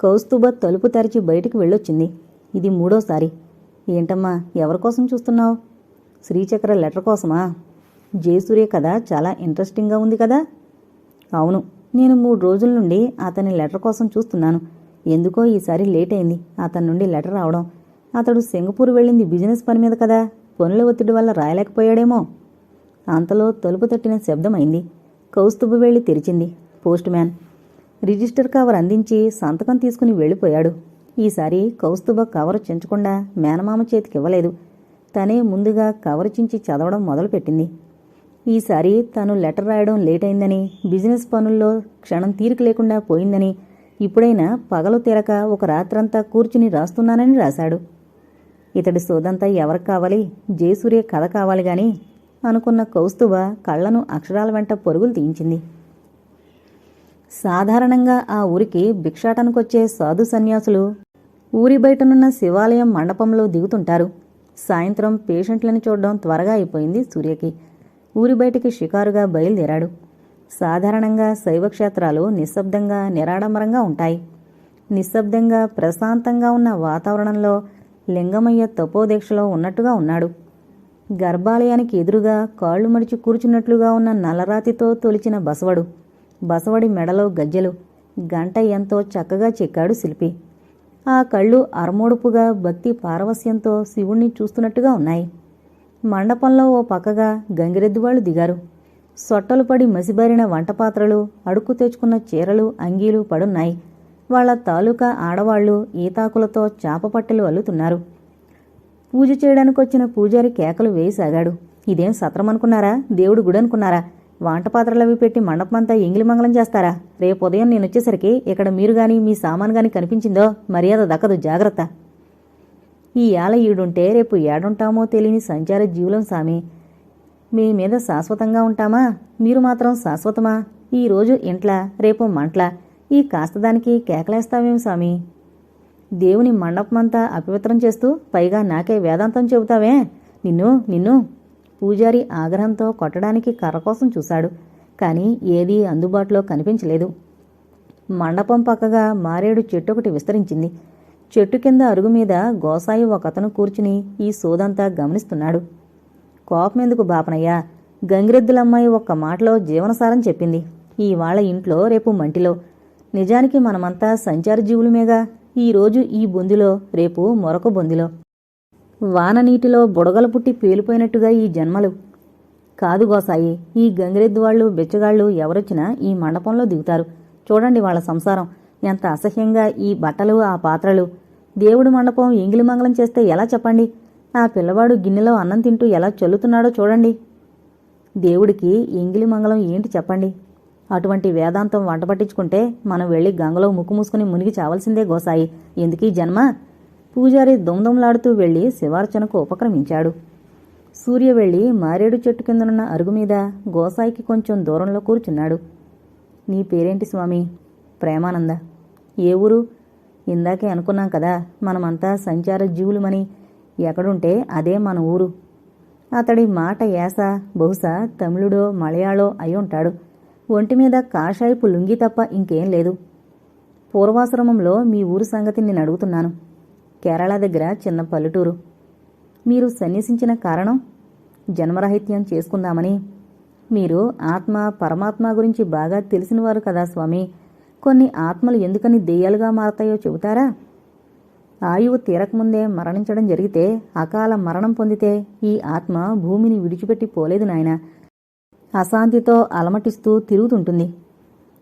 కౌస్తుభ తలుపు తెరిచి బయటికి వెళ్ళొచ్చింది. ఇది మూడోసారి. ఏంటమ్మా ఎవరి కోసం చూస్తున్నావు? శ్రీచక్ర లెటర్ కోసమా? జయసూర్య కథ చాలా ఇంట్రెస్టింగ్గా ఉంది కదా? అవును నేను మూడు రోజుల నుండి అతని లెటర్ కోసం చూస్తున్నాను. ఎందుకో ఈసారి లేట్ అయింది. అతని నుండి లెటర్ రావడం. అతడు సింగపూర్ వెళ్ళింది బిజినెస్ పని మీద కదా. పనుల ఒత్తిడి వల్ల రాయలేకపోయాడేమో. అంతలో తలుపు తట్టిన శబ్దమైంది కౌస్తుభ వెళ్ళి తెరిచింది. పోస్ట్ మ్యాన్ రిజిస్టర్ కవర్ అందించి సంతకం తీసుకుని వెళ్ళిపోయాడు. ఈసారి కౌస్తుభ కవరు చించకుండా మేనమామ చేతికి ఇవ్వలేదు తనే ముందుగా కవర్ చించి చదవడం మొదలుపెట్టింది. ఈసారి తను లెటర్ రాయడం లేట్ అయిందని బిజినెస్ పనుల్లో క్షణం తీరిక లేకుండా పోయిందని ఇప్పుడైనా పగలు తీరక ఒక రాత్రంతా కూర్చుని రాస్తున్నానని రాశాడు. ఇతడి సోదంతా ఎవరికి కావాలి? జయసూర్య కథ కావాలి గాని అనుకున్న కౌస్తుభ కళ్ళను అక్షరాల వెంట పొరుగులు తీయించింది. సాధారణంగా ఆ ఊరికి భిక్షాటనకొచ్చే సాధు సన్యాసులు ఊరి బయటనున్న శివాలయం మండపంలో దిగుతుంటారు. సాయంత్రం పేషెంట్లను చూడడం త్వరగా అయిపోయింది సూర్యకి. ఊరి బయటికి షికారుగా బయలుదేరాడు. సాధారణంగా శైవక్షేత్రాలు నిశ్శబ్దంగా నిరాడంబరంగా ఉంటాయి. నిశ్శబ్దంగా ప్రశాంతంగా ఉన్న వాతావరణంలో లింగమయ్య తపోదీక్షలో ఉన్నట్టుగా ఉన్నాడు. గర్భాలయానికి ఎదురుగా కాళ్ళు మడిచి కూర్చున్నట్లుగా ఉన్న నల్లరాతితో తొలిచిన బసవడు. బసవడి మెడలో గజ్జెలు. గంట ఎంతో చక్కగా చెక్కాడు శిల్పి. ఆ కళ్ళు అరమోడుపుగా భక్తి పారవస్యంతో శివుణ్ణి చూస్తున్నట్టుగా ఉన్నాయి. మండపంలో ఓ పక్కగా గంగిరెద్దువాళ్ళు దిగారు. సొట్టలు పడి మసిబారిన వంటపాత్రలు అడుక్కు తెచ్చుకున్న చీరలు అంగీలు పడున్నాయి. వాళ్ళ తాలూకా ఆడవాళ్ళు ఈతాకులతో చాపపట్టెలు అల్లుతున్నారు. పూజ చేయడానికి వచ్చిన పూజారి కేకలు వేయసాగాడు. ఇదేం సత్రం అనుకున్నారా దేవుడు గుడనుకున్నారా? వంట పాత్రలవి పెట్టి మండపమంతా ఎంగిలిమంగళం చేస్తారా? రేపు ఉదయం నేను వచ్చేసరికి ఇక్కడ మీరు గాని మీ సామాన్ గాని కనిపించిందో మర్యాద దక్కదు జాగ్రత్త. ఈ ఏళ ఈడుంటే రేపు ఏడుంటామో తెలియని సంచార జీవులం సామి. మీ మీద శాశ్వతంగా ఉంటామా? మీరు మాత్రం శాశ్వతమా? ఈరోజు ఇంట్లా రేపు మంట్లా. ఈ కాస్త దానికి కేకలేస్తావేం సామి? దేవుని మండపమంతా అపవిత్రం చేస్తూ పైగా నాకే వేదాంతం చెబుతావే? నిన్ను నిన్ను. పూజారి ఆగ్రహంతో కొట్టడానికి కర్ర కోసం చూశాడు కానీ ఏదీ అందుబాటులో కనిపించలేదు. మండపం పక్కగా మారేడు చెట్టు ఒకటి విస్తరించింది. చెట్టు కింద అరుగు మీద గోసాయి ఒకతను కూర్చుని ఈ సోదంతా గమనిస్తున్నాడు. కోపమెందుకు బాపనయ్య? గంగిరెద్దులమ్మాయి ఒక్క మాటలో జీవనసారం చెప్పింది. ఇవాళ ఇంట్లో రేపు మంటిలో. నిజానికి మనమంతా సంచార జీవులమేగా ఈ రోజు ఈ బొందిలో రేపు మరొక బొందిలో. వాన నీటిలో బుడగలు పుట్టి పేలిపోయినట్టుగా ఈ జన్మలు. కాదు గోసాయి ఈ గంగిరెద్దు వాళ్ళు బిచ్చగాళ్ళు ఎవరొచ్చినా ఈ మండపంలో దిగుతారు. చూడండి వాళ్ళ సంసారం. ఎంత అసహ్యంగా ఈ బట్టలు ఆ పాత్రలు. దేవుడి మండపం ఎంగిలిమంగళం చేస్తే ఎలా చెప్పండి? ఆ పిల్లవాడు గిన్నెలో అన్నం తింటూ ఎలా చల్లుతున్నాడో చూడండి. దేవుడికి ఎంగిలిమంగళం ఏంటి చెప్పండి? అటువంటి వేదాంతం వంట పట్టించుకుంటే మనం వెళ్ళి గంగలో ముక్కు మూసుకుని మునిగి చావాల్సిందే గోసాయి. ఎందుకీ జన్మ? పూజారి దుమ్దుమ్లాడుతూ వెళ్ళి శివార్చనకు ఉపక్రమించాడు. సూర్య వెళ్ళి మారేడు చెట్టు కిందనున్న అరుగు మీద గోసాయికి కొంచెం దూరంలో కూర్చున్నాడు. నీ పేరేంటి స్వామి? ప్రేమానంద. ఏ ఊరు? ఇందాకే అనుకున్నాం కదా మనమంతా సంచార జీవులమని. ఎక్కడుంటే అదే మన ఊరు. అతడి మాట యాస బహుశా తమిళుడో మలయాళో అయి ఉంటాడు. ఒంటి మీద కాషాయపు లుంగి తప్ప ఇంకేం లేదు. పూర్వాశ్రమంలో మీ ఊరు సంగతి నేను అడుగుతున్నాను కేరళ దగ్గర చిన్న పల్లెటూరు. మీరు సన్యసించిన కారణం? జన్మరాహిత్యం చేసుకుందామని. మీరు ఆత్మ పరమాత్మ గురించి బాగా తెలిసినవారు కదా స్వామి. కొన్ని ఆత్మలు ఎందుకని దెయ్యాలుగా మారతాయో చెబుతారా? ఆయువు తీరకముందే మరణించడం జరిగితే అకాల మరణం పొందితే ఈ ఆత్మ భూమిని విడిచిపెట్టి పోలేదు నాయన. అశాంతితో అలమటిస్తూ తిరుగుతుంటుంది.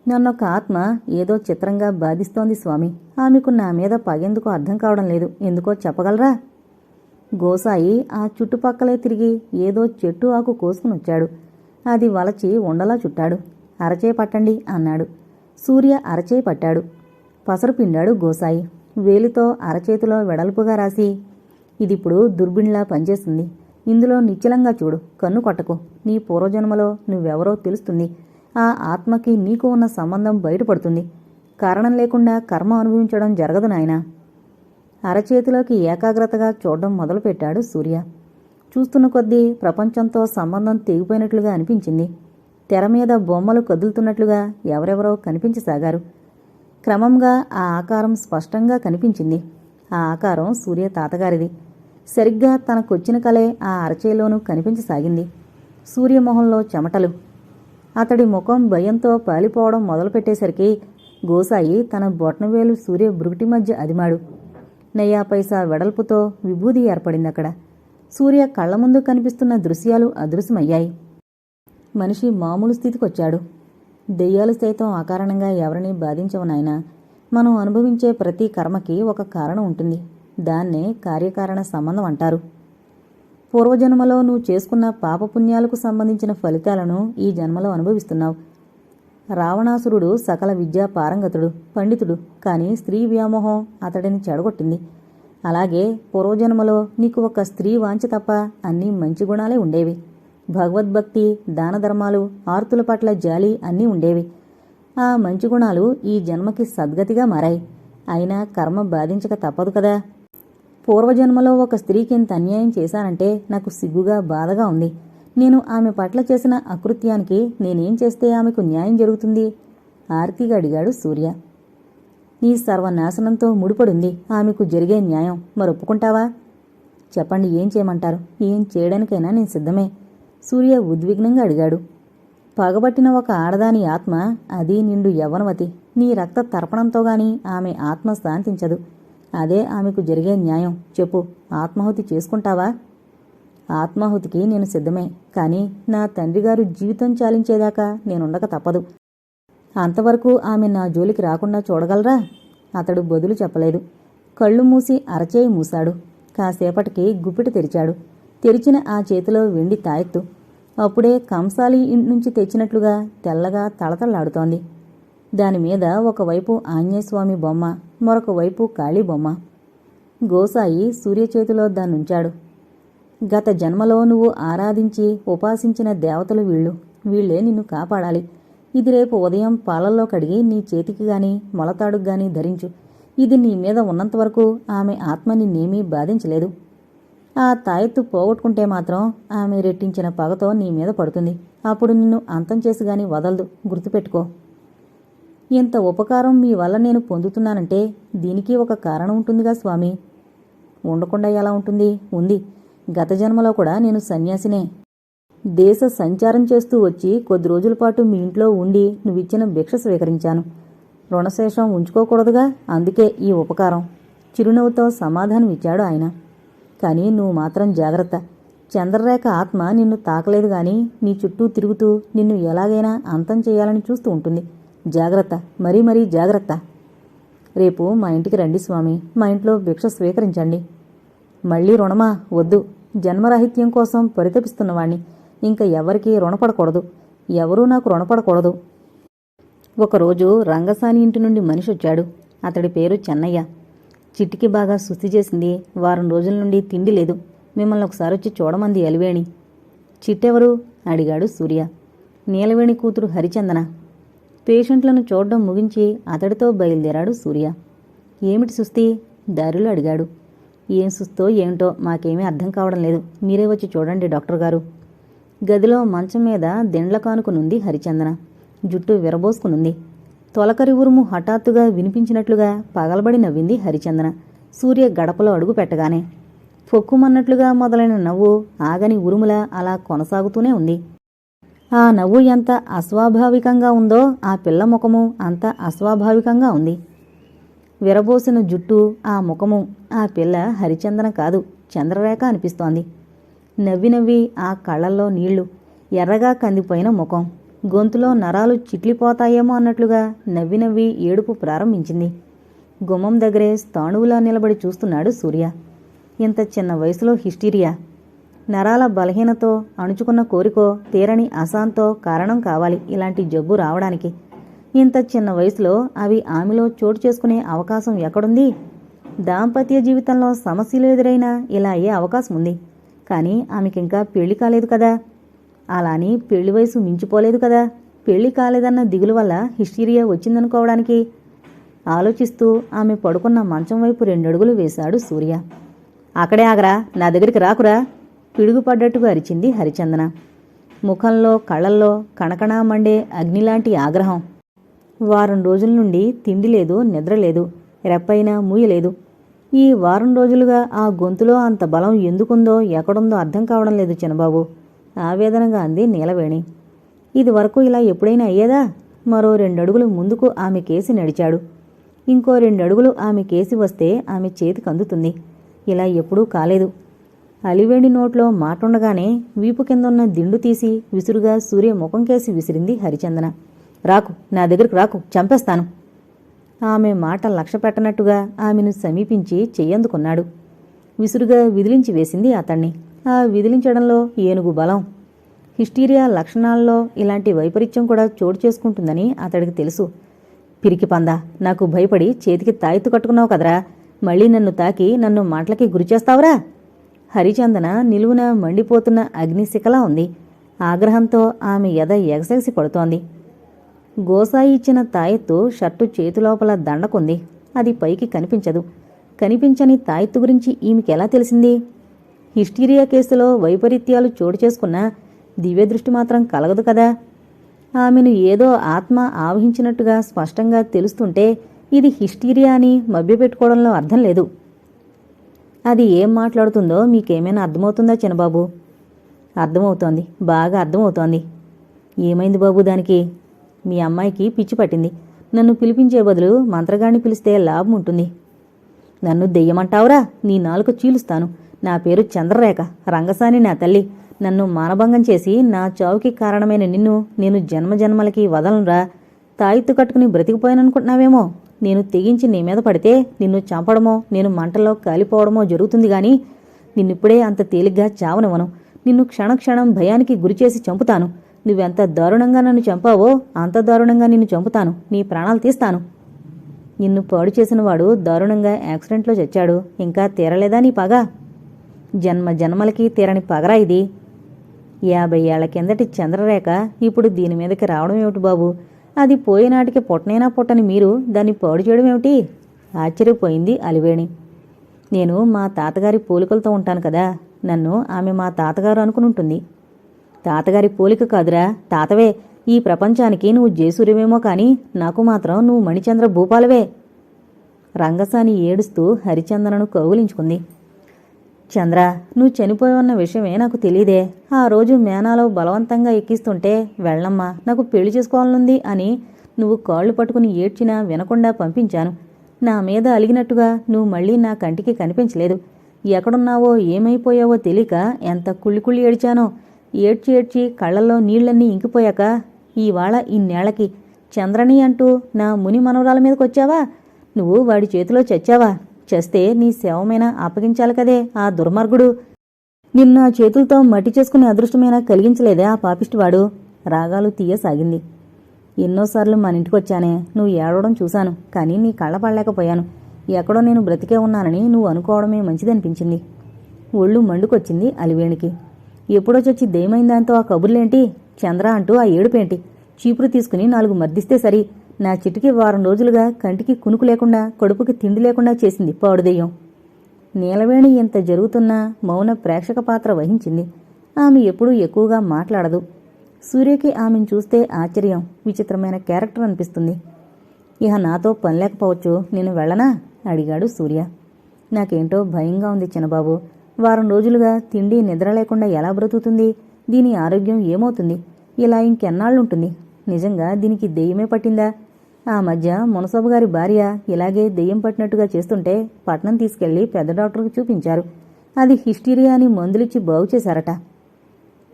నన్నొక ఆత్మ ఏదో చిత్రంగా బాధిస్తోంది స్వామి. ఆమెకు నా మీద పగేందుకు అర్థం కావడం లేదు. ఎందుకో చెప్పగలరా? గోసాయి ఆ చుట్టుపక్కలే తిరిగి ఏదో చెట్టు ఆకు కోసుకుని వచ్చాడు అది వలచి ఉండలా చుట్టాడు. అరచే పట్టండి అన్నాడు. సూర్య అరచే పట్టాడు. పసరు పిండాడు గోసాయి. వేలితో అరచేతిలో వెడల్పుగా రాసి ఇదిప్పుడు దుర్బిణ్లా పనిచేస్తుంది. ఇందులో నిశ్చలంగా చూడు. కన్ను కొట్టకు. నీ పూర్వజన్మలో నువ్వెవరో తెలుస్తుంది. ఆ ఆత్మకి నీకు ఉన్న సంబంధం బయటపడుతుంది. కారణం లేకుండా కర్మ అనుభవించడం జరగదు నాయనా. అరచేతిలోకి ఏకాగ్రతగా చూడడం మొదలుపెట్టాడు సూర్య. చూస్తున్న కొద్దీ ప్రపంచంతో సంబంధం తెగిపోయినట్లుగా అనిపించింది. తెర మీద బొమ్మలు కదులుతున్నట్లుగా ఎవరెవరో కనిపించసాగారు. క్రమంగా ఆ ఆకారం స్పష్టంగా కనిపించింది. ఆ ఆకారం సూర్య తాతగారిది. సరిగ్గా తనకొచ్చిన కలే ఆ అరచేలోనూ కనిపించసాగింది. సూర్యమొహంలో చెమటలు అతడి ముఖం భయంతో పాలిపోవడం మొదలుపెట్టేసరికి గోసాయి తన బొట్నవేలు సూర్య బ్రుగిటి మధ్య అదిమాడు. నయ్యా పైసా వెడల్పుతో విభూది ఏర్పడింది అక్కడ సూర్య కళ్ళ ముందు కనిపిస్తున్న దృశ్యాలు అదృశ్యమయ్యాయి. మనిషి మామూలు స్థితికొచ్చాడు. దెయ్యాలు సైతం అకారణంగా ఎవరిని బాధించవు మనం అనుభవించే ప్రతి కర్మకి ఒక కారణం ఉంటుంది. దాన్నే కార్యకారణ సంబంధం అంటారు. పూర్వజన్మలో నువ్వు చేసుకున్న పాపపుణ్యాలకు సంబంధించిన ఫలితాలను ఈ జన్మలో అనుభవిస్తున్నావు. రావణాసురుడు సకల విద్యా పారంగతుడు పండితుడు. కానీ స్త్రీ వ్యామోహం అతడిని చెడగొట్టింది. అలాగే పూర్వజన్మలో నీకు ఒక స్త్రీ వాంఛ తప్ప అన్నీ మంచి గుణాలే ఉండేవి. భగవద్భక్తి దాన ధర్మాలు ఆర్తుల పట్ల జాలి అన్నీ ఉండేవి. ఆ మంచి గుణాలు ఈ జన్మకి సద్గతిగా మారాయి. అయినా కర్మ బాధించక తప్పదు కదా. పూర్వజన్మలో ఒక స్త్రీకి ఇంత అన్యాయం చేశానంటే నాకు సిగ్గుగా బాధగా ఉంది. నేను ఆమె పట్ల చేసిన అకృత్యానికి నేనేం చేస్తే ఆమెకు న్యాయం జరుగుతుంది? ఆర్తిగా అడిగాడు సూర్య. నీ సర్వనాశనంతో ముడిపడుంది. ఆమెకు జరిగే న్యాయం మరొప్పుకుంటావా? చెప్పండి ఏం చేయమంటారు? ఏం చేయడానికైనా నేను సిద్ధమే. సూర్య ఉద్విగ్నంగా అడిగాడు. పగబట్టిన ఒక ఆడదాని ఆత్మ అది నిండు యవ్వనవతి. నీ రక్త తర్పణంతో గాని ఆమె ఆత్మ శాంతించదు. అదే ఆమెకు జరిగే న్యాయం. చెప్పు. ఆత్మాహుతి చేసుకుంటావా? ఆత్మాహుతికి నేను సిద్ధమే. కానీ నా తండ్రిగారు జీవితం చాలించేదాకా నేనుండక తప్పదు. అంతవరకు ఆమె నా జోలికి రాకుండా చూడగలరా? అతడు బదులు చెప్పలేదు. కళ్ళు మూసి అరచేయి మూశాడు. కాసేపటికి గుప్పిట తెరిచాడు. తెరిచిన ఆ చేతిలో వెండి తాయెత్తు. అప్పుడే కంసాలి ఇంటి నుంచి తెచ్చినట్లుగా తెల్లగా తళతళలాడుతోంది. దానిమీద ఒకవైపు ఆంజనేయస్వామి బొమ్మ మరొక వైపు కాళీ బొమ్మ. గోసాయి సూర్య చేతిలో దాన్నుంచాడు గత జన్మలో నువ్వు ఆరాధించి ఉపాసించిన దేవతలు వీళ్ళు. వీళ్ళే నిన్ను కాపాడాలి. ఇది రేపు ఉదయం పాలల్లో కడిగి నీ చేతికి గాని మొలతాడుకు గాని ధరించు. ఇది నీ మీద ఉన్నంతవరకు ఆమె ఆత్మ నిన్నేమీ బాధించలేదు. ఆ తాయెత్తు పోగొట్టుకుంటే మాత్రం ఆమె రెట్టించిన పగతో నీ మీద పడుతుంది. అప్పుడు నిన్ను అంతం చేసి గాని వదలదు. గుర్తుపెట్టుకో. ఇంత ఉపకారం మీ వల్ల నేను పొందుతున్నానంటే దీనికి ఒక కారణం ఉంటుందిగా స్వామి. ఉండకుండా ఎలా ఉంటుంది? ఉంది. గత జన్మలో కూడా నేను సన్యాసినే. దేశ సంచారం చేస్తూ వచ్చి కొద్ది రోజుల పాటు మీ ఇంట్లో ఉండి నువ్విచ్చిన భిక్ష స్వీకరించాను. రుణశేషం ఉంచుకోకూడదుగా అందుకే ఈ ఉపకారం. చిరునవ్వుతో సమాధానం ఇచ్చాడు ఆయన. కానీ నువ్వు మాత్రం జాగ్రత్త. చంద్రరేఖ ఆత్మ నిన్ను తాకలేదు గాని నీ చుట్టూ తిరుగుతూ నిన్ను ఎలాగైనా అంతం చేయాలని చూస్తూ ఉంటుంది. జాగ్రత్త మరీ మరీ జాగ్రత్త. రేపు మా ఇంటికి రండి స్వామి మా ఇంట్లో భిక్ష స్వీకరించండి. మళ్ళీ రుణమా? వద్దు. జన్మరాహిత్యం కోసం పరితపిస్తున్నవాణ్ణి ఇంకా ఎవరికీ రుణపడకూడదు. ఎవరూ నాకు రుణపడకూడదు. ఒకరోజు రంగసాని ఇంటి నుండి మనిషి వచ్చాడు అతడి పేరు చెన్నయ్య. చిట్టికి బాగా సుస్థి చేసింది. వారం రోజుల నుండి తిండి లేదు. మిమ్మల్ని ఒకసారి వచ్చి చూడమంది ఎలివేణి. చిట్టెవరు? అడిగాడు సూర్య. నీలవేణి కూతురు హరిచందన. పేషెంట్లను చూడడం ముగించి అతడితో బయలుదేరాడు సూర్య. ఏమిటి సుస్తి దారిలో అడిగాడు. ఏం సుస్తో ఏమిటో మాకేమీ అర్థం కావడం లేదు. మీరే వచ్చి చూడండి డాక్టర్ గారు. గదిలో మంచం మీద దెండ్ల కానుకునుంది హరిచందన. జుట్టు విరబోసుకునుంది. తొలకరి ఉరుము హఠాత్తుగా వినిపించినట్లుగా పగలబడి నవ్వింది హరిచందన. సూర్య గడపలో అడుగు పెట్టగానే పొక్కుమన్నట్లుగా మొదలైన నవ్వు ఆగని ఉరుములా అలా కొనసాగుతూనే ఉంది. ఆ నవ్వు ఎంత అస్వాభావికంగా ఉందో ఆ పిల్ల ముఖము అంత అస్వాభావికంగా ఉంది. విరబోసిన జుట్టు ఆ ముఖము ఆ పిల్ల హరిచందన కాదు చంద్రరేఖ అనిపిస్తోంది. నవ్వి నవ్వి ఆ కళ్ళల్లో నీళ్ళు ఎర్రగా కందిపోయిన ముఖం గొంతులో నరాలు చిట్లిపోతాయేమో అన్నట్లుగా నవ్వి నవ్వి ఏడుపు ప్రారంభించింది. గుమ్మం దగ్గరే స్థాణువులా నిలబడి చూస్తున్నాడు సూర్య. ఇంత చిన్న వయసులో హిస్టీరియా నరాల బలహీనతో అణుచుకున్న కోరికో తీరని అశాంతో కారణం కావాలి ఇలాంటి జబ్బు రావడానికి. ఇంత చిన్న వయసులో అవి ఆమెలో చోటు చేసుకునే అవకాశం ఎక్కడుంది? దాంపత్య జీవితంలో సమస్యలు ఎదురైనా ఇలా అయ్యే అవకాశం ఉంది. కానీ ఆమెకింకా పెళ్ళి కాలేదు కదా. అలాని పెళ్ళి వయసు మించిపోలేదు కదా. పెళ్ళి కాలేదన్న దిగులు వల్ల హిస్టీరియా వచ్చిందనుకోవడానికి. ఆలోచిస్తూ ఆమె పడుకున్న మంచం వైపు రెండడుగులు వేశాడు సూర్య. అక్కడే ఆగరా నా దగ్గరికి రాకురా. పిడుగుపడ్డట్టుగా అరిచింది హరిచందన. ముఖంలో కళ్ళల్లో కణకణా మండే అగ్నిలాంటి ఆగ్రహం. వారం రోజుల నుండి తిండి లేదు నిద్ర లేదు రెప్పైనా మూయలేదు. ఈ వారం రోజులుగా ఆ గొంతులో అంత బలం ఎందుకుందో ఎక్కడుందో అర్థం కావడం లేదు చిన్నబాబు. ఆవేదనగా అంది నీలవేణి. ఇది వరకు ఇలా ఎప్పుడైనా అయ్యేదా? మరో రెండడుగులు ముందుకు ఆమె కేసి నడిచాడు. ఇంకో రెండడుగులు ఆమె కేసి వస్తే ఆమె చేతికి అందుతుంది. ఇలా ఎప్పుడూ కాలేదు. అలివేణి నోట్లో మాటుండగానే వీపు కిందున్న దిండు తీసి విసురుగా సూర్య ముఖం కేసి విసిరింది హరిచందన. రాకు నా దగ్గరకు రాకు చంపేస్తాను. ఆమె మాట లక్ష్య పెట్టనట్టుగా ఆమెను సమీపించి చెయ్యందుకున్నాడు విసురుగా విదిలించి వేసింది అతన్ని. ఆ విదిలించడంలో ఏనుగు బలం. హిస్టీరియా లక్షణాల్లో ఇలాంటి వైపరీత్యం కూడా చోటు చేసుకుంటుందని అతడికి తెలుసు. పిరికి పందా నాకు భయపడి చేతికి తాయెత్తు కట్టుకున్నావు కదరా. మళ్ళీ నన్ను తాకి నన్ను మాటలకి గురిచేస్తావురా హరిచందన నిలువున మండిపోతున్న అగ్నిశిఖలా ఉంది. ఆగ్రహంతో ఆమె ఎద ఎగసెగసి పడుతోంది. గోసాయి ఇచ్చిన తాయెత్తు షర్టు చేతిలోపల దండకుంది. అది పైకి కనిపించదు. కనిపించని తాయెత్తు గురించి ఈమెకెలా తెలిసింది? హిస్టీరియా కేసులో వైపరీత్యాలు చోటు చేసుకున్న దివ్యదృష్టి మాత్రం కలగదు కదా? ఆమెను ఏదో ఆత్మ ఆవహించినట్టుగా స్పష్టంగా తెలుస్తుంటే ఇది హిస్టీరియా అని మభ్యపెట్టుకోవడంలో అర్థం లేదు. అది ఏం మాట్లాడుతుందో మీకేమైనా అర్థమవుతుందా చిన్నబాబు? అర్థమవుతోంది. బాగా అర్థమవుతోంది. ఏమైంది బాబు దానికి? మీ అమ్మాయికి పిచ్చి పట్టింది. నన్ను పిలిపించే బదులు మంత్రగాడిని పిలిస్తే లాభం ఉంటుంది. నన్ను దెయ్యమంటావురా? నీ నాలుక చీలుస్తాను. నా పేరు చంద్రరేఖ. రంగసాని నా తల్లి. నన్ను మానభంగం చేసి నా చావుకి కారణమైన నిన్ను నేను జన్మజన్మలకి వదలనురా. తాయిత్తు కట్టుకుని బ్రతికిపోయాననుకుంటున్నావేమో? నేను తెగించి నీ మీద పడితే నిన్ను చంపడమో నేను మంటల్లో కాలిపోవడమో జరుగుతుంది గాని నిన్నిప్పుడే అంత తేలిగ్గా చావనివ్వను. నిన్ను క్షణక్షణం భయానికి గురిచేసి చంపుతాను. నువ్వెంత దారుణంగా నన్ను చంపావో అంత దారుణంగా నిన్ను చంపుతాను. నీ ప్రాణాలు తీస్తాను. నిన్ను పాడు చేసిన వాడు దారుణంగా యాక్సిడెంట్లో చచ్చాడు. ఇంకా తీరలేదా నీ పగ? జన్మ జన్మలకి తీరని పగరా ఇది. యాభై ఏళ్ళ కిందటి చంద్రరేఖ ఇప్పుడు దీని మీదకి రావడం ఏమిటి బాబు? అది పోయేనాటికి పొట్టనైనా పుట్టని మీరు దాన్ని పాడు చేయడం ఏమిటి? ఆశ్చర్యపోయింది అలివేణి. నేను మా తాతగారి పోలికలతో ఉంటాను కదా నన్ను ఆమె మా తాతగారు అనుకుని ఉంటుంది తాతగారి పోలిక కాదురా తాతవే ఈ ప్రపంచానికి నువ్వు జయసూర్యమేమో కానీ నాకు మాత్రం నువ్వు మణిచంద్ర భూపాలవే. రంగసాని ఏడుస్తూ హరిచందనను కౌగులించుకుంది. చంద్ర నువ్వు చనిపోయి ఉన్న విషయమే నాకు తెలియదే ఆ రోజు మేనాలో బలవంతంగా ఎక్కిస్తుంటే వెళ్ళమ్మా నాకు పెళ్ళి చేసుకోవాలనుంది అని నువ్వు కాళ్ళు పట్టుకుని ఏడ్చినా వినకుండా పంపించాను. నా మీద అలిగినట్టుగా నువ్వు మళ్ళీ నా కంటికి కనిపించలేదు. ఎక్కడున్నావో ఏమైపోయావో తెలియక ఎంత కుళ్ళి కుళ్ళి ఏడ్చానో. ఏడ్చి ఏడ్చి కళ్ళల్లో నీళ్ళన్నీ ఇంకిపోయాక ఈవాళ ఇన్నేళ్ళకి చంద్రని అంటూ నా ముని మనవరాల మీదకొచ్చావా? నువ్వు వాడి చేతిలో చచ్చావా? చేస్తే నీ సేవమైనా అప్పగించాలి కదే ఆ దుర్మార్గుడు? నిన్న చేతులతో మట్టి చేసుకునే అదృష్టమైనా కలిగించలేదే ఆ పాపిష్టివాడు? రాగాలు తీయసాగింది. ఎన్నోసార్లు మన ఇంటికొచ్చానే నువ్వు ఏడవడం చూశాను కానీ నీ కళ్ళ పడలేకపోయాను. ఎక్కడో నేను బ్రతికే ఉన్నానని నువ్వు అనుకోవడమే మంచిదనిపించింది. ఒళ్ళు మండుకొచ్చింది అలివేణికి. ఎప్పుడో చచ్చి దేమైంది దాంతో ఆ కబుర్లేంటి? చంద్ర అంటూ ఆ ఏడుపేంటి? చీపురు తీసుకుని నాలుగు మర్దిస్తే సరి. నా చిటికి వారం రోజులుగా కంటికి కునుకు లేకుండా కడుపుకి తిండి లేకుండా చేసింది పాడుదెయ్యం. నీలవేణి ఇంత జరుగుతున్నా మౌన ప్రేక్షక పాత్ర వహించింది. ఆమె ఎప్పుడూ ఎక్కువగా మాట్లాడదు. సూర్యకి ఆమెను చూస్తే ఆశ్చర్యం విచిత్రమైన క్యారెక్టర్ అనిపిస్తుంది. ఇహ నాతో పని లేకపోవచ్చు నేను వెళ్ళనా? అడిగాడు సూర్య. నాకేంటో భయంగా ఉంది చిన్నబాబు. వారం రోజులుగా తిండి నిద్ర లేకుండా ఎలా బ్రతుకుతుంది? దీని ఆరోగ్యం ఏమవుతుంది? ఇలా ఇంకెన్నాళ్ళుంటుంది? నిజంగా దీనికి దెయ్యమే పట్టిందా? ఆ మధ్య మునసబు గారి భార్య ఇలాగే దెయ్యం పట్టినట్టుగా చేస్తుంటే పట్నం తీసుకెళ్ళి పెద్ద డాక్టర్కు చూపించారు. అది హిస్టీరియా అని మందులిచ్చి బాగు చేశారట.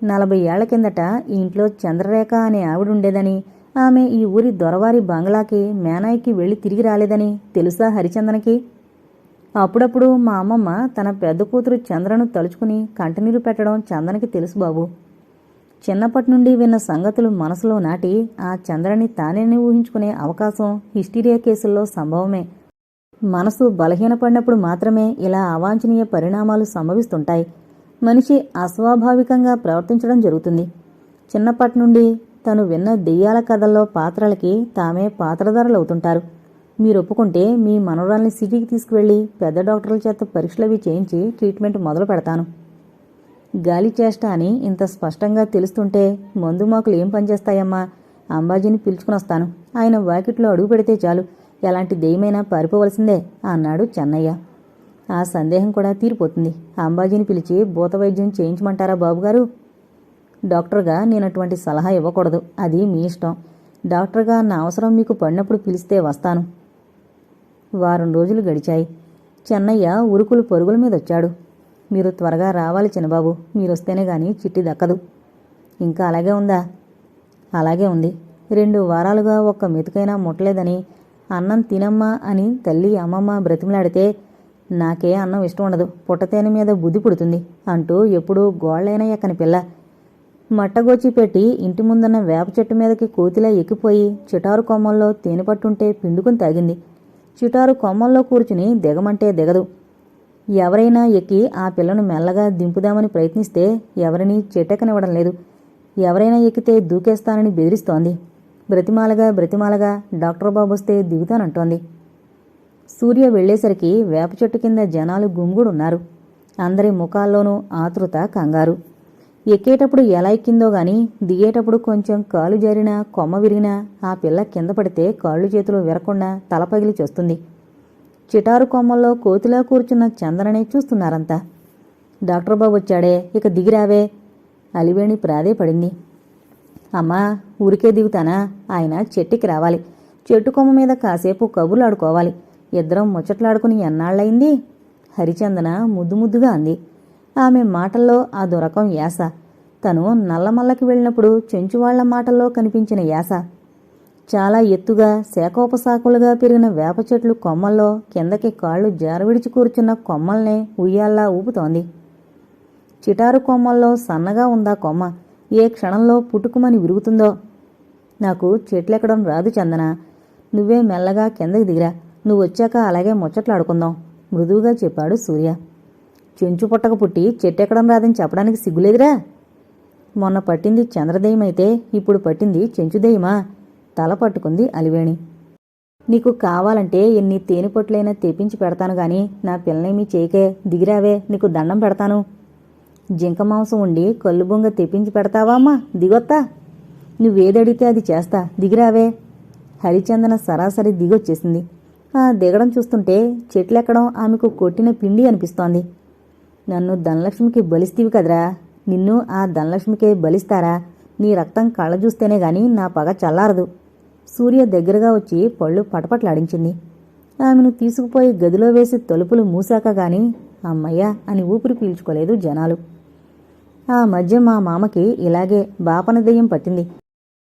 నలభై ఏళ్ళ కిందట ఈ ఇంట్లో చంద్రరేఖ అనే ఆవిడుండేదని ఆమె ఈ ఊరి దొరవారి బంగ్లాకి మేనాయికి వెళ్ళి తిరిగి రాలేదని తెలుసా హరిచందనకి? అప్పుడప్పుడు మా అమ్మమ్మ తన పెద్ద కూతురు చంద్రను తలుచుకుని కంటనీరు పెట్టడం చందనకి తెలుసు బాబు. చిన్నప్పటి నుండి విన్న సంగతులు మనసులో నాటి ఆ చంద్రని తానేని ఊహించుకునే అవకాశం హిస్టీరియా కేసుల్లో సంభవమే. మనసు బలహీనపడినప్పుడు మాత్రమే ఇలా అవాంఛనీయ పరిణామాలు సంభవిస్తుంటాయి. మనిషి అస్వాభావికంగా ప్రవర్తించడం జరుగుతుంది. చిన్నప్పటి నుండి తను విన్న దెయ్యాల కథల్లో పాత్రలకి తామే పాత్రధారులవుతుంటారు. మీరు ఒప్పుకుంటే మీ మనవరాల్ని సిటీకి తీసుకువెళ్ళి పెద్ద డాక్టర్ల చేత పరీక్షలవి చేయించి ట్రీట్మెంట్ మొదలు పెడతాను గాలి చేష్ట అని ఇంత స్పష్టంగా తెలుస్తుంటే మందు మాకులు ఏం పనిచేస్తాయమ్మా అంబాజీని పిలుచుకుని వస్తాను. ఆయన వాకిట్లో అడుగు పెడితే చాలు. ఎలాంటి దెయ్యమైనా పారిపోవలసిందే అన్నాడు చెన్నయ్య. ఆ సందేహం కూడా తీరిపోతుంది. అంబాజీని పిలిచి భూత వైద్యం చేయించమంటారా బాబుగారు? డాక్టర్గా నేను అటువంటి సలహా ఇవ్వకూడదు. అది మీ ఇష్టం. డాక్టర్గా నా అవసరం మీకు పడినప్పుడు పిలిస్తే వస్తాను. వారం రోజులు గడిచాయి. చెన్నయ్య ఉరుకులు పరుగుల మీద వచ్చాడు మీరు త్వరగా రావాలి చిన్నబాబు. మీరు వస్తేనే కానీ చిట్టి దక్కదు. ఇంకా అలాగే ఉందా? అలాగే ఉంది. రెండు వారాలుగా ఒక్క మెతుకైనా ముట్టలేదని అన్నం తినమ్మా అని తల్లి అమ్మమ్మ బ్రతిమలాడితే నాకే అన్నం ఇష్టం ఉండదు పుట్టతేనె మీద బుద్ధి పుడుతుంది అంటూ ఎప్పుడూ గోళ్ళైన ఎక్కని పిల్ల. మట్టగోచి పెట్టి ఇంటి ముందున్న వేప చెట్టు మీదకి కోతిలా ఎక్కిపోయి చిటారు కొమ్మల్లో తేనె పట్టుంటే పిండుకుని తాగింది. చిటారు కొమ్మల్లో కూర్చుని దిగమంటే దిగదు. ఎవరైనా ఎక్కి ఆ పిల్లను మెల్లగా దింపుదామని ప్రయత్నిస్తే ఎవరిని చెట్టెక్కనివ్వడం లేదు. ఎవరైనా ఎక్కితే దూకేస్తానని బెదిరిస్తోంది. బ్రతిమాలగా బ్రతిమాలగా డాక్టర్ బాబు వస్తే దిగుతానంటోంది. సూర్య వెళ్ళేసరికి వేప చెట్టు కింద జనాలు గుమ్గుడున్నారు అందరి ముఖాల్లోనూ ఆతృత కంగారు. ఎక్కేటప్పుడు ఎలా ఎక్కిందో గాని దిగేటప్పుడు కొంచెం కాలు జారినా కొమ్మ విరిగినా ఆ పిల్ల కింద పడితే కాళ్ళు చేతులు విరకుండా తల పగిలి చేస్తుంది. చిటారు కొమ్మల్లో కోతిలా కూర్చున్న చందనని చూస్తున్నారంతా. డాక్టర్ బాబు వచ్చాడే ఇక దిగిరావే అలివేణి ప్రాధేయపడింది. అమ్మా ఊరికే దిగుతానా? ఆయన చెట్టుకి రావాలి. చెట్టు కొమ్మ మీద కాసేపు కబుర్లు ఆడుకోవాలి ఇద్దరం ముచ్చట్లాడుకుని ఎన్నాళ్ళయింది? హరిచందన ముద్దు ముద్దుగా అంది. ఆమె మాటల్లో ఆ దొరకం యాస. తను నల్లమల్లకి వెళ్ళినప్పుడు చెంచువాళ్ళ మాటల్లో కనిపించిన యాస. చాలా ఎత్తుగా శాఖోపశాఖలుగా పెరిగిన వేప చెట్లు కొమ్మల్లో కిందకి కాళ్ళు జారవిడిచి కూర్చున్న కొమ్మల్నే ఉయ్యాల్లా ఊపుతోంది. చిటారు కొమ్మల్లో సన్నగా ఉందా కొమ్మ? ఏ క్షణంలో పుట్టుకుమని విరుగుతుందో? నాకు చెట్లెక్కడం రాదు చందన. నువ్వే మెల్లగా కిందకి దిగిరా. నువ్వు వచ్చాక అలాగే ముచ్చట్లాడుకుందాం మృదువుగా చెప్పాడు సూర్య. చెంచు పుట్టక పుట్టి చెట్టెక్కడం రాదని చెప్పడానికి సిగ్గులేదురా? మొన్న పట్టింది చంద్రదయమైతే ఇప్పుడు పట్టింది చెంచుదయమా తల పట్టుకుంది అలివేణి. నీకు కావాలంటే ఎన్ని తేనెపొట్లైనా తెప్పించి పెడతాను గాని నా పిల్లనేమీ చేయకే దిగిరావే నీకు దండం పెడతాను. జింక మాంసం ఉండి కళ్ళు బొంగ తెప్పించి పెడతావా అమ్మా? దిగొత్తా. నువ్వేదడితే అది చేస్తా దిగిరావే. హరిచందన సరాసరి దిగొచ్చేసింది. ఆ దిగడం చూస్తుంటే చెట్లెక్కడం ఆమెకు కొట్టిన పిండి అనిపిస్తోంది. నన్ను ధనలక్ష్మికి బలిస్తీవి కదరా? నిన్ను ఆ ధనలక్ష్మికే బలిస్తారా? నీ రక్తం కళ్ళ చూస్తేనే గాని నా పగ చల్లారదు. సూర్య దగ్గరగా వచ్చి పళ్ళు పటపట్లాడించింది. ఆమెను తీసుకుపోయి గదిలో వేసి తలుపులు మూసాక గాని అమ్మయ్య అని ఊపిరి పీల్చుకోలేదు జనాలు. ఆ మధ్య మా మామకి ఇలాగే బాపన దెయ్యం పట్టింది.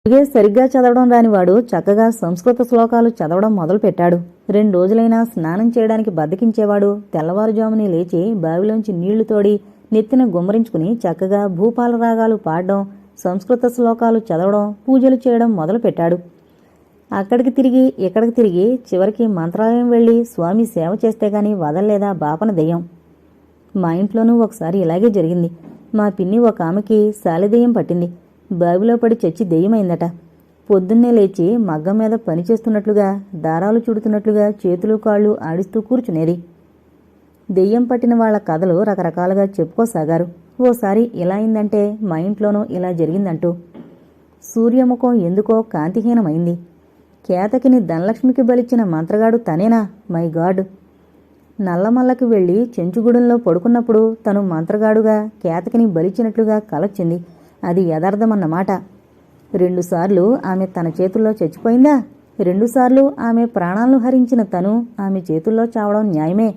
ఇదే సరిగ్గా చదవడం రానివాడు చక్కగా సంస్కృత శ్లోకాలు చదవడం మొదలుపెట్టాడు. రెండు రోజులైనా స్నానం చేయడానికి బద్దకించేవాడు తెల్లవారుజాముని లేచి బావిలోంచి నీళ్ళు తోడి నెత్తిన గుమ్మరించుకుని చక్కగా భూపాల రాగాలు పాడడం సంస్కృత శ్లోకాలు చదవడం పూజలు చేయడం మొదలుపెట్టాడు. అక్కడికి తిరిగి ఇక్కడికి తిరిగి చివరికి మంత్రాలయం వెళ్ళి స్వామి సేవ చేస్తే గాని వదల్లేదా బాపన దెయ్యం? మా ఇంట్లోనూ ఒకసారి ఇలాగే జరిగింది. మా పిన్ని ఒక ఆమెకి శాలిదెయ్యం పట్టింది. బావిలో పడి చచ్చి దెయ్యమైందట. పొద్దున్నే లేచి మగ్గం మీద పనిచేస్తున్నట్లుగా దారాలు చుడుతున్నట్లుగా చేతులు కాళ్ళు ఆడిస్తూ కూర్చునేది. దెయ్యం పట్టిన వాళ్ళ కథలు రకరకాలుగా చెప్పుకోసాగారు. ఓసారి ఇలా అయిందంటే మా ఇంట్లోనూ ఇలా జరిగిందంటూ. సూర్యముఖం ఎందుకో కాంతిహీనమైంది. కేతకిని ధనలక్ష్మికి బలిచ్చిన మంత్రగాడు తనేనా? My God. నల్లమల్లకి వెళ్ళి చెంచుగూడెంలో పడుకున్నప్పుడు తను మంత్రగాడుగా కేతకిని బలిచినట్లుగా కలొచ్చింది అది యథార్థమన్నమాట. రెండుసార్లు ఆమె తన చేతుల్లో చచ్చిపోయిందా? రెండుసార్లు ఆమె ప్రాణాలను హరించిన తను ఆమె చేతుల్లో చావడం న్యాయమే.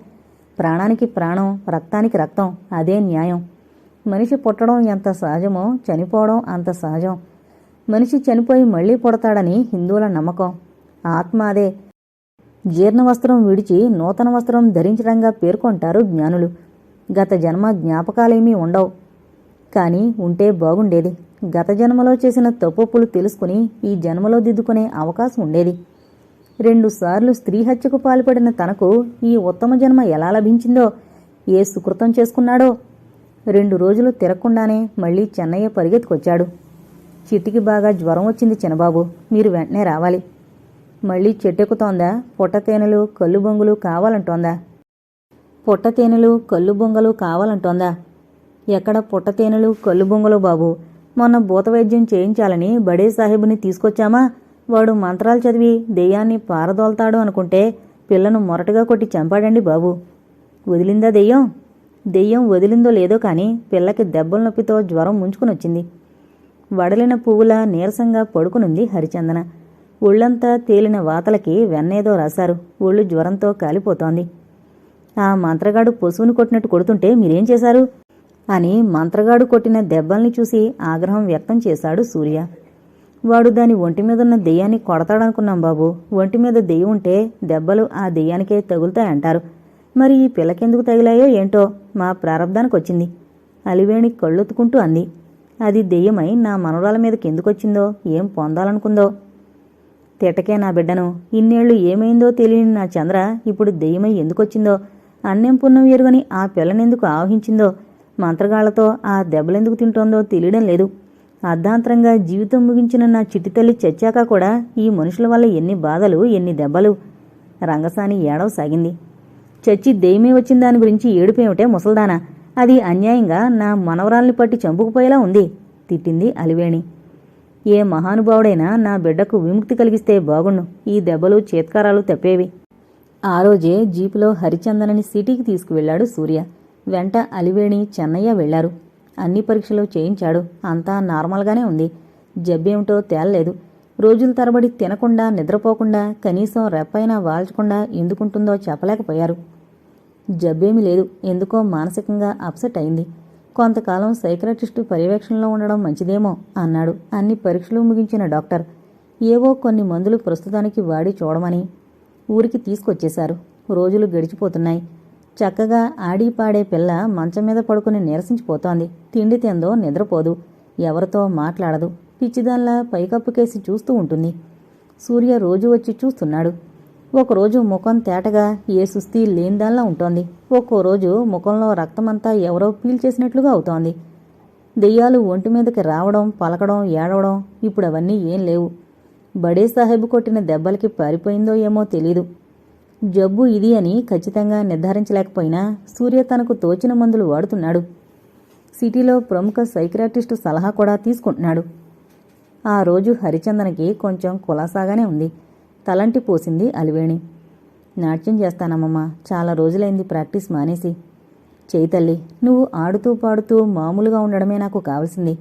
ప్రాణానికి ప్రాణం రక్తానికి రక్తం అదే న్యాయం. మనిషి పుట్టడం ఎంత సహజమో చనిపోవడం అంత సహజం. మనిషి చనిపోయి మళ్ళీ పుడతాడని హిందువుల నమ్మకం. ఆత్మ అదే జీర్ణ వస్త్రం విడిచి నూతన వస్త్రం ధరించడంగా పేర్కొంటారు జ్ఞానులు. గత జన్మ జ్ఞాపకాలేమీ ఉండవు. కానీ ఉంటే బాగుండేది. గత జన్మలో చేసిన తప్పులు తెలుసుకుని ఈ జన్మలో దిద్దుకునే అవకాశం ఉండేది. రెండుసార్లు స్త్రీ హత్యకు పాల్పడిన తనకు ఈ ఉత్తమ జన్మ ఎలా లభించిందో ఏ సుకృతం చేసుకున్నాడో రెండు రోజులు తిరగకుండానే మళ్ళీ చెన్నయ్య పరిగెత్తుకొచ్చాడు. చిట్టికి బాగా జ్వరం వచ్చింది చిన్నబాబు. మీరు వెంటనే రావాలి. మళ్ళీ చెట్టెక్కుతోందా? పుట్టతేనెలు కళ్ళు బొంగులు కావాలంటోందా? పుట్టతేనెలు కళ్ళు బొంగలు కావాలంటోందా? ఎక్కడ పుట్టతేనెలు కళ్ళు బొంగలు బాబు? మొన్న భూతవైద్యం చేయించాలని బడే సాహెబుని తీసుకొచ్చామా? వాడు మంత్రాలు చదివి దెయ్యాన్ని పారదోల్తాడు అనుకుంటే పిల్లను మొరటగా కొట్టి చంపాడండి బాబు. వదిలిందా దెయ్యం? దెయ్యం వదిలిందో లేదో కానీ పిల్లకి దెబ్బల నొప్పితో జ్వరం ముంచుకునొచ్చింది. వడలిన పువ్వులా నీరసంగా పడుకునుంది హరిచందన. ఒళ్ళంతా తేలిన వాతలకి వెన్నేదో రాశారు. ఒళ్ళు జ్వరంతో కాలిపోతోంది. ఆ మంత్రగాడు పశువుని కొట్టినట్టు కొడుతుంటే మీరేం చేశారు? అని మంత్రగాడు కొట్టిన దెబ్బల్ని చూసి ఆగ్రహం వ్యక్తం చేశాడు సూర్య. వాడు దాని ఒంటి మీద ఉన్న దెయ్యాన్ని కొడతాడనుకున్నాం బాబు. ఒంటి మీద దెయ్యం ఉంటే దెబ్బలు ఆ దెయ్యానికే తగులుతాయంటారు. మరి ఈ పిల్లకెందుకు తగిలాయో ఏంటో మా ప్రారంధానికి వచ్చింది అలివేణి కళ్ళొత్తుకుంటూ అంది. అది దెయ్యమై నా మనవరాల మీదకి ఎందుకొచ్చిందో ఏం పొందాలనుకుందో? తిటకే నా బిడ్డను ఇన్నేళ్ళు ఏమైందో తెలియని నా చంద్ర ఇప్పుడు దెయ్యమై ఎందుకొచ్చిందో అన్నం పుణ్యం ఎరుగని ఆ పిల్లనెందుకు ఆవహించిందో మంత్రగాళ్ళతో ఆ దెబ్బలెందుకు తింటోందో తెలియడం లేదు. అర్ధాంతరంగా జీవితం ముగించిన నా చిట్టి తల్లి చచ్చాక కూడా ఈ మనుషుల వల్ల ఎన్ని బాధలు ఎన్ని దెబ్బలు? రంగసాని ఏడవసాగింది చచ్చి దెయ్యమే వచ్చిన దాని గురించి ఏడుపేమిటే ముసల్దానా? అది అన్యాయంగా నా మనవరాల్ని పట్టి చంపుకుపోయేలా ఉంది తిట్టింది అలివేణి. ఏ మహానుభావుడైనా నా బిడ్డకు విముక్తి కలిగిస్తే బాగుండు ఈ దెబ్బలు చేత్కారాలు తప్పేవి. ఆ రోజే జీపులో హరిచందనని సిటీకి తీసుకువెళ్ళాడు సూర్య. వెంట అలివేణి చెన్నయ్య వెళ్ళారు అన్ని పరీక్షలు చేయించాడు. అంతా నార్మల్గానే ఉంది. జబ్బేమిటో తేలలేదు. రోజుల తరబడి తినకుండా నిద్రపోకుండా కనీసం రెప్పైనా వాల్చకుండా ఎందుకుంటుందో చెప్పలేకపోయారు. జబ్బేమీ లేదు. ఎందుకో మానసికంగా అప్సెట్ అయింది. కొంతకాలం సైకలాటిస్టు పర్యవేక్షణలో ఉండడం మంచిదేమో అన్నాడు. అన్ని పరీక్షలు ముగించిన డాక్టర్. ఏవో కొన్ని మందులు ప్రస్తుతానికి వాడి చూడమని ఊరికి తీసుకొచ్చేశారు. రోజులు గడిచిపోతున్నాయి. చక్కగా ఆడి పాడే పిల్ల మంచం మీద పడుకుని నీరసించిపోతోంది. తిండి తిందో నిద్రపోదు. ఎవరితో మాట్లాడదు. పిచ్చిదాన్లా పైకప్పుకేసి చూస్తూ ఉంటుంది. సూర్య రోజు వచ్చి చూస్తున్నాడు. ఒకరోజు ముఖం తేటగా ఏ సుస్థి లేనిదానిలా ఉంటోంది. ఒక్కో రోజు ముఖంలో రక్తమంతా ఎవరో పీల్చేసినట్లుగా అవుతోంది. దెయ్యాలు ఒంటి మీదకి రావడం పలకడం ఏడవడం ఇప్పుడు అవన్నీ ఏం లేవు. బడే సాహెబ్ కొట్టిన దెబ్బలకి పారిపోయిందో ఏమో తెలీదు. జబ్బు ఇది అని ఖచ్చితంగా నిర్ధారించలేకపోయినా సూర్య తనకు తోచిన మందులు వాడుతున్నాడు. సిటీలో ప్రముఖ సైక్రాటిస్టు సలహా కూడా తీసుకుంటున్నాడు. ఆ రోజు హరిచందనకి కొంచెం కులాసాగానే ఉంది. తలంటి పోసింది అలివేణి. నాట్యం చేస్తానమ్మమ్మా. చాలా రోజులైంది ప్రాక్టీస్ మానేసి. చేయితల్లి నువ్వు ఆడుతూ పాడుతూ మామూలుగా ఉండడమే నాకు కావలసింది.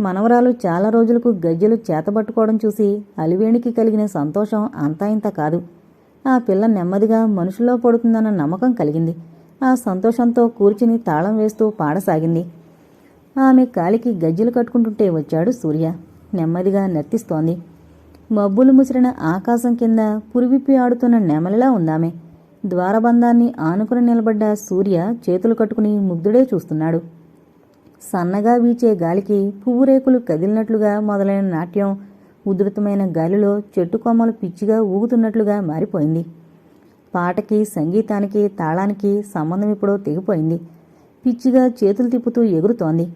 మనవరాలు చాలా రోజులకు గజ్జెలు చేతబట్టుకోవడం చూసి అలివేణికి కలిగిన సంతోషం అంతా ఇంత కాదు. ఆ పిల్ల నెమ్మదిగా మనుషుల్లో పడుతుందన్న నమ్మకం కలిగింది. ఆ సంతోషంతో కూర్చుని తాళం వేస్తూ పాడసాగింది. ఆమె కాలికి గజ్జెలు కట్టుకుంటుంటే వచ్చాడు సూర్య. నెమ్మదిగా నర్తిస్తోంది. మబ్బులు ముసిరిన ఆకాశం కింద పురివిప్పి ఆడుతున్న నెమలిలా ఉందామె. ద్వారబంధాన్ని ఆనుకుని నిలబడ్డ సూర్య చేతులు కట్టుకుని ముగ్ధుడే చూస్తున్నాడు. సన్నగా వీచే గాలికి పువ్వు రేకులు కదిలినట్లుగా మొదలైన నాట్యం ఉధృతమైన గాలిలో చెట్టు కొమ్మలు పిచ్చిగా ఊగుతున్నట్లుగా మారిపోయింది. పాటకి సంగీతానికి తాళానికి సంబంధం ఇప్పుడో తెగిపోయింది. పిచ్చిగా చేతులు తిప్పుతూ ఎగురుతోంది.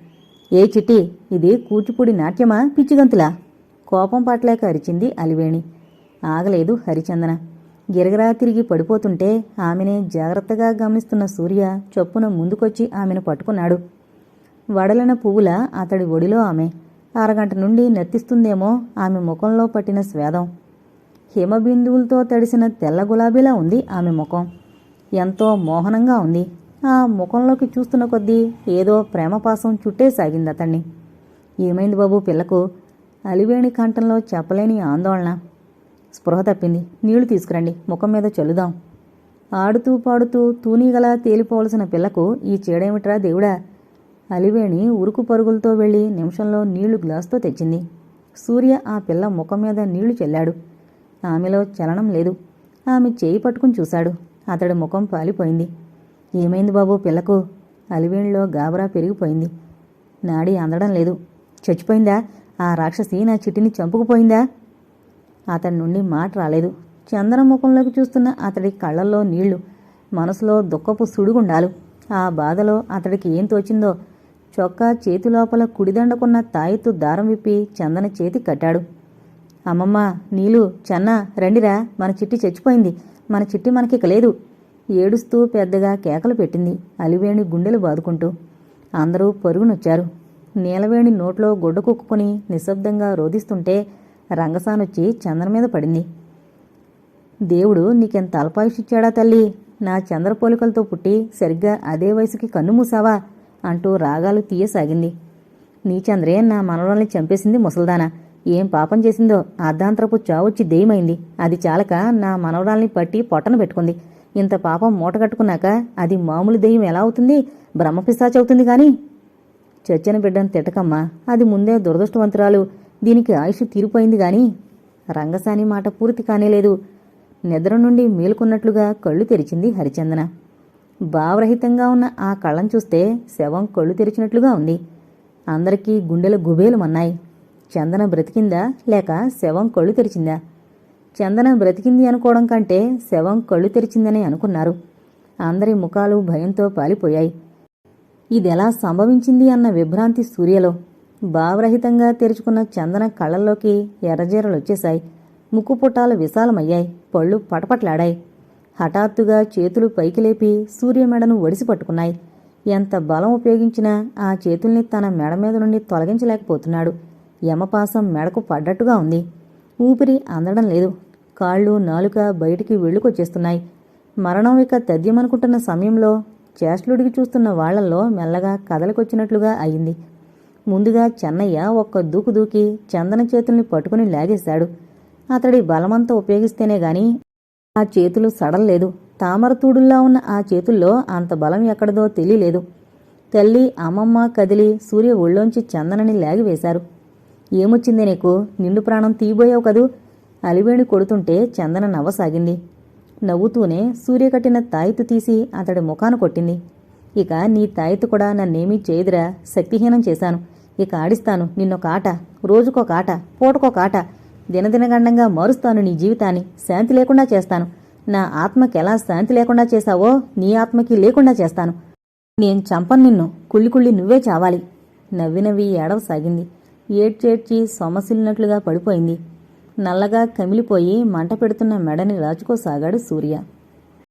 ఏ చిట్టి ఇది కూచిపూడి నాట్యమా పిచ్చిగంతులా? కోపం పట్లేక అరిచింది అలివేణి. ఆగలేదు హరిచందన. గిరగిరా తిరిగి పడిపోతుంటే ఆమెనే జాగ్రత్తగా గమనిస్తున్న సూర్య చొప్పున ముందుకొచ్చి ఆమెను పట్టుకున్నాడు. వడలన పువ్వుల అతడి ఒడిలో ఆమె. అరగంట నుండి నెత్తిస్తుందేమో ఆమె ముఖంలో పట్టిన స్వేదం. హిమబిందువులతో తడిసిన తెల్ల గులాబీలా ఉంది ఆమె ముఖం. ఎంతో మోహనంగా ఉంది. ఆ ముఖంలోకి చూస్తున్న కొద్దీ ఏదో ప్రేమపాసం చుట్టేసాగింది అతన్ని ఏమైంది బాబు పిల్లకు? అలివేణి కంఠంలో చెప్పలేని ఆందోళన. స్పృహ తప్పింది. నీళ్ళు తీసుకురండి. ముఖం మీద చల్లుదాం. ఆడుతూ పాడుతూ తూనీగల తేలిపోవలసిన పిల్లకు ఈ చీడేమిట్రా దేవుడా? అలివేణి ఉరుకు పరుగులతో వెళ్ళి నిమిషంలో నీళ్ళు గ్లాసుతో తెచ్చింది. సూర్య ఆ పిల్ల ముఖం మీద నీళ్ళు చెల్లాడు. ఆమెలో చలనం లేదు. ఆమె చేయి పట్టుకుని చూశాడు. అతడి ముఖం పాలిపోయింది. ఏమైంది బాబు పిల్లకు? అలివేణిలో గాబరా పెరిగిపోయింది. నాడి అందడం లేదు. చచ్చిపోయిందా? ఆ రాక్షసి నా చిట్టిని చంపుకుపోయిందా? అతడి నుండి మాట రాలేదు. చంద్రముఖంలోకి చూస్తున్న అతడి కళ్ళల్లో నీళ్ళు మనసులో దుఃఖపు సుడుగుండాలు. ఆ బాధలో అతడికి ఏం తోచిందో? చొక్కా చేతి లోపల కుడిదండకున్న తాయెత్తు దారం విప్పి చందన చేతి కట్టాడు. అమ్మమ్మ నీలు చెన్న రండిరా మన చిట్టి చచ్చిపోయింది. మన చిట్టి మనకిక లేదు. ఏడుస్తూ పెద్దగా కేకలు పెట్టింది. అలివేణి గుండెలు బాదుకుంటూ అందరూ పరుగునొచ్చారు. నీలవేణి నోట్లో గుడ్డ కుక్కుని నిశ్శబ్దంగా రోధిస్తుంటే రంగసానొచ్చి చంద్ర మీద పడింది. దేవుడు నీకెంత అల్పాయుషిచ్చాడా తల్లి? నా చంద్రపోలికలతో పుట్టి సరిగ్గా అదే వయసుకి కన్ను మూసావా? అంటూ రాగాలు తీయసాగింది. నీ చంద్రే నా మనవరాల్ని చంపేసింది ముసల్దానా. ఏం పాపం చేసిందో? అర్ధాంతరపు చావొచ్చి దెయ్యమైంది అది చాలక నా మనవరాల్ని పట్టి పొట్టన పెట్టుకుంది. ఇంత పాపం మూట కట్టుకున్నాక అది మామూలు దెయ్యం ఎలా అవుతుంది? బ్రహ్మపిశాచవుతుంది కానీ. చచ్చిన బిడ్డను తిట్టకమ్మా. అది ముందే దురదృష్టవంతురాలు. దీనికి ఆయుష్ తీరిపోయింది గాని రంగసాని మాట పూర్తి కానేలేదు. నిద్ర నుండి మేలుకున్నట్లుగా కళ్ళు తెరిచింది హరిచందన. భావరహితంగా ఉన్న ఆ కళ్ళం చూస్తే శవం కళ్ళు తెరిచినట్లుగా ఉంది. అందరికీ గుండెల గుబేలుమన్నాయి. చందన బ్రతికిందా లేక శవం కళ్ళు తెరిచిందా? చందన బ్రతికింది అనుకోవడం కంటే శవం కళ్ళు తెరిచిందని అనుకున్నారు. అందరి ముఖాలు భయంతో పాలిపోయాయి. ఇదెలా సంభవించింది అన్న విభ్రాంతి సూర్యలో. భావరహితంగా తెరుచుకున్న చందన కళ్ళల్లోకి ఎర్రజీరలొచ్చేశాయి. ముక్కుపుటాలు విశాలమయ్యాయి. పళ్ళు పటపట్లాడాయి. హఠాత్తుగా చేతులు పైకి లేపి సూర్య మెడను ఒడిసి పట్టుకున్నాయి. ఎంత బలం ఉపయోగించినా ఆ చేతుల్ని తన మెడ మీద నుండి తొలగించలేకపోతున్నాడు. యమపాసం మెడకు పడ్డట్టుగా ఉంది. ఊపిరి అందడం లేదు. కాళ్ళు నాలుక బయటికి వెళ్ళుకొచ్చేస్తున్నాయి. మరణం ఇక తథ్యమనుకుంటున్న సమయంలో చేష్టలుడికి చూస్తున్న వాళ్ళల్లో మెల్లగా కదలకొచ్చినట్లుగా అయింది. ముందుగా చెన్నయ్య ఒక్క దూకు దూకి చందన చేతుల్ని పట్టుకుని లాగేశాడు. అతడి బలమంతా ఉపయోగిస్తేనే గాని ఆ చేతులు సడల్లేదు. తామరతూడుల్లా ఉన్న ఆ చేతుల్లో అంత బలం ఎక్కడదో తెలియలేదు. తల్లి అమ్మమ్మ కదిలి సూర్య ఒళ్ళోంచి చందనని లాగివేశారు. ఏమొచ్చింది నీకు? నిండు ప్రాణం తీయబోయావు కదూ? అలివేణి కొడుతుంటే చందన నవ్వసాగింది. నవ్వుతూనే సూర్య కట్టిన తాయితు తీసి అతడి ముఖాన కొట్టింది. ఇక నీ తాయితు కూడా నన్నేమీ చేయదురా శక్తిహీనం చేశాను. ఇక ఆడిస్తాను నిన్నొక ఆట రోజుకొక ఆట పూటకొక ఆట. దినదినగండంగా మారుస్తాను నీ జీవితాన్ని శాంతి లేకుండా చేస్తాను. నా ఆత్మకి ఎలా శాంతి లేకుండా చేశావో నీ ఆత్మకి లేకుండా చేస్తాను. నేను చంపను నిన్ను కుళ్ళి కుళ్ళి నువ్వే చావాలి. నవ్వి నవ్వి ఏడవసాగింది. ఏడ్చేడ్చి సొమసిల్లినట్లుగా పడిపోయింది. నల్లగా కమిలిపోయి మంట పెడుతున్న మెడని రాచుకోసాగాడు సూర్య.